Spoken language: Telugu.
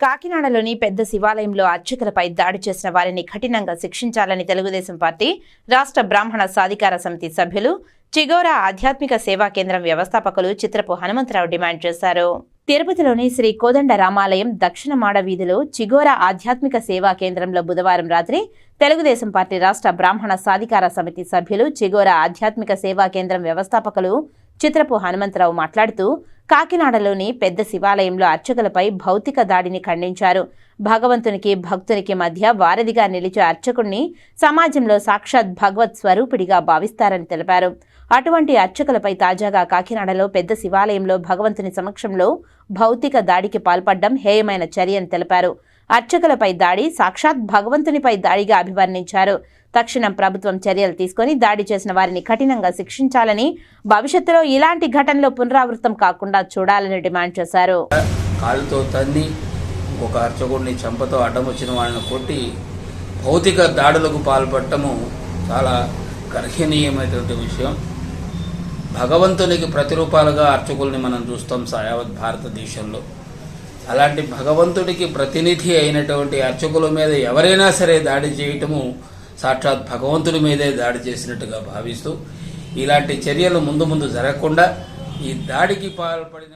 కాకినాడలోని పెద్ద శివాలయంలో అర్చకులపై దాడి చేసిన వారిని కఠినంగా శిక్షించాలని తెలుగుదేశం పార్టీ రాష్ట్ర బ్రాహ్మణ సాధికార సమితి సభ్యులు చిగోరా ఆధ్యాత్మిక సేవా కేంద్రం వ్యవస్థాపకులు చిత్రపు హనుమంతరావు డిమాండ్ చేశారు. తిరుపతిలోని శ్రీ కోదండ రామాలయం దక్షిణ మాడ వీధిలో చిగోరా ఆధ్యాత్మిక సేవా కేంద్రంలో బుధవారం రాత్రి తెలుగుదేశం పార్టీ రాష్ట్ర బ్రాహ్మణ సాధికార సమితి సభ్యులు చిగోరా ఆధ్యాత్మిక సేవా కేంద్రం వ్యవస్థాపకులు చిత్రపు హనుమంతరావు మాట్లాడుతూ కాకినాడలోని పెద్ద శివాలయంలో అర్చకులపై భౌతిక దాడిని ఖండించారు. భగవంతునికి భక్తునికి మధ్య వారధిగా నిలిచే అర్చకుణ్ణి సమాజంలో సాక్షాత్ భగవత్ స్వరూపిడిగా భావిస్తారని తెలిపారు. అటువంటి అర్చకులపై తాజాగా కాకినాడలో పెద్ద శివాలయంలో భగవంతుని సమక్షంలో భౌతిక దాడికి పాల్పడడం హేయమైన చర్య అని తెలిపారు. అర్చకులపై దాడి సాక్షాత్ భగవంతునిపై దాడిగా అభివర్ణించారు. తక్షణం ప్రభుత్వం చర్యలు తీసుకొని దాడి చేసిన వారిని కఠినంగా శిక్షించాలని భవిష్యత్తులో ఇలాంటి ఘటనలు పునరావృతం కాకుండా చూడాలని డిమాండ్ చేశారు. కాలుతో తన్ని ఒక అర్చకుడిని చెంపతో అడ్డం వచ్చిన వాళ్ళని కొట్టి భౌతిక దాడులకు పాల్పడటము చాలా గర్హనీయమైనటువంటి విషయం. భగవంతునికి ప్రతిరూపాలుగా అర్చకుల్ని మనం చూస్తాం సా- యావత్ భారతదేశంలో. అలాంటి భగవంతుడికి ప్రతినిధి అయినటువంటి అర్చకుల మీద ఎవరైనా సరే దాడి చేయటము సాక్షాత్ భగవంతుడి మీదే దాడి చేసినట్టుగా భావిస్తూ ఇలాంటి చర్యలు ముందు ముందు జరగకుండా ఈ దాడికి పాల్పడిన